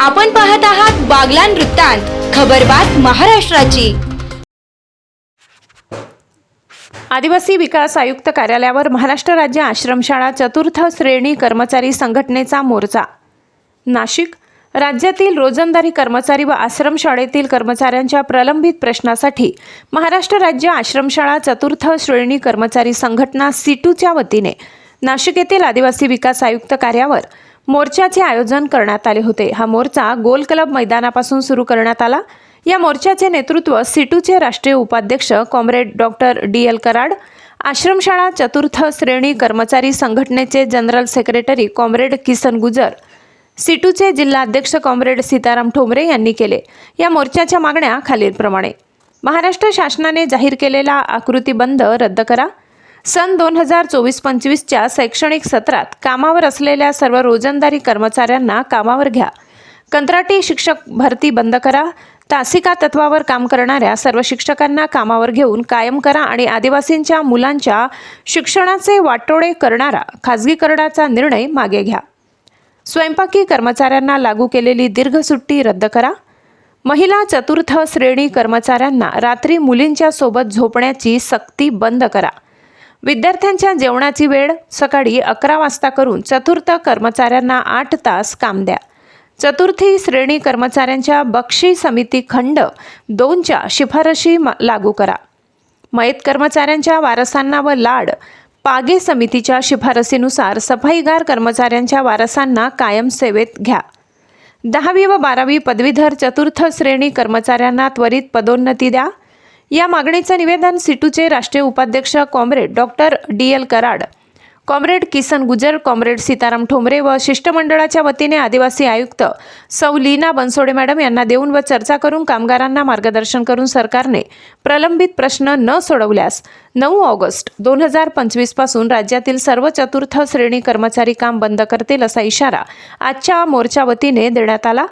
आपण पाहत आहात बागलान वृत्तांत खबरबात महाराष्ट्राची. आदिवासी विकास आयुक्त कार्यालयावर महाराष्ट्र राज्य आश्रमशाळा चतुर्थ श्रेणी कर्मचारी संघटनेचा मोर्चा. नाशिक राज्यातील रोजंदारी कर्मचारी व आश्रमशाळेतील कर्मचाऱ्यांच्या प्रलंबित प्रश्नासाठी महाराष्ट्र राज्य आश्रमशाळा चतुर्थ श्रेणी कर्मचारी संघटना सीटूच्या वतीने नाशिक येथील आदिवासी विकास आयुक्त कार्यावर मोर्चाचे आयोजन करण्यात आले होते. हा मोर्चा गोल क्लब मैदानापासून सुरू करण्यात आला. या मोर्चाचे नेतृत्व सिटूचे राष्ट्रीय उपाध्यक्ष comrade doctor D. L. Karad आश्रमशाळा चतुर्थ श्रेणी कर्मचारी संघटनेचे general secretary comrade Kisan Gujar सिटूचे जिल्हाध्यक्ष कॉम्रेड सीताराम ठोंबरे यांनी केले. या मोर्चाच्या मागण्या खालीलप्रमाणे. महाराष्ट्र शासनाने जाहीर केलेला आकृतीबंध रद्द करा. सन दोन हजार चोवीस पंचवीसच्या शैक्षणिक सत्रात कामावर असलेल्या सर्व रोजंदारी कर्मचाऱ्यांना कामावर घ्या. कंत्राटी शिक्षक भरती बंद करा. तासिका तत्वावर काम करणाऱ्या सर्व शिक्षकांना कामावर घेऊन कायम करा आणि आदिवासींच्या मुलांच्या शिक्षणाचे वाटोळे करणारा खाजगीकरणाचा निर्णय मागे घ्या. स्वयंपाकी कर्मचाऱ्यांना लागू केलेली दीर्घ सुट्टी रद्द करा. महिला चतुर्थ श्रेणी कर्मचाऱ्यांना रात्री मुलींच्या सोबत झोपण्याची सक्ती बंद करा. विद्यार्थ्यांच्या जेवणाची वेळ सकाळी अकरा वाजता करून चतुर्थ कर्मचाऱ्यांना आठ तास काम द्या. चतुर्थी श्रेणी कर्मचाऱ्यांच्या बक्षी समिती खंड दोनच्या शिफारशी म- लागू करा. मयत कर्मचाऱ्यांच्या वारसांना व लाड पागे समितीच्या शिफारसीनुसार सफाईगार कर्मचाऱ्यांच्या वारसांना कायम सेवेत घ्या. दहावी व बारावी पदवीधर चतुर्थ श्रेणी कर्मचाऱ्यांना त्वरित पदोन्नती द्या. या मागणीचं निवेदन सिटूचे राष्ट्रीय उपाध्यक्ष comrade doctor D L Karad comrade Kisan Gujar comrade Sitaram Thombare व शिष्टमंडळाच्या वतीने आदिवासी आयुक्त सौ लीना बनसोडे मॅडम यांना देऊन व चर्चा करून कामगारांना मार्गदर्शन करून सरकारने प्रलंबित प्रश्न न सोडवल्यास नऊ ऑगस्ट दोन हजार पंचवीसपासून राज्यातील सर्व चतुर्थ श्रेणी कर्मचारी काम बंद करतील असा इशारा आजच्या मोर्चा वतीने देण्यात आला.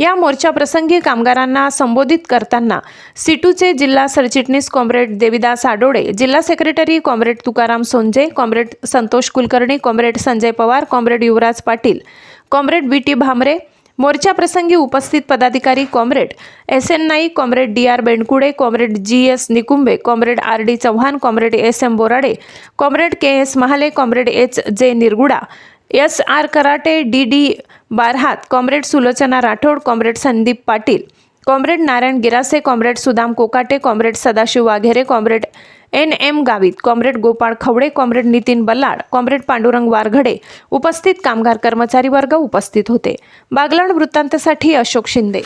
या मोर्चाप्रसंगी कामगारांना संबोधित करताना सिटूचे जिल्हा सरचिटणीस कॉम्रेड देविदास आडोळे जिल्हा secretary comrade Tukaram Sonje comrade Santosh Kulkarni comrade Sanjay Pawar comrade Yuvraj Patil comrade B T Bhamre मोर्चाप्रसंगी उपस्थित पदाधिकारी comrade S N Naik comrade D R Bendkude comrade G S Nikumbe comrade R D Chavan comrade S M Borade comrade K S Mahale comrade H J Nirguda S R Karate D D Barhat comrade Sulochana Rathod comrade Sandeep Patil comrade Narayan Girase comrade Sudam Kokate comrade Sadashiv Waghere comrade N M Gavit comrade Gopal Khawade comrade Nitin Ballad comrade Pandurang Varghade उपस्थित कामगार कर्मचारी वर्ग उपस्थित होते. बागलाण वृत्तांतसाठी अशोक शिंदे.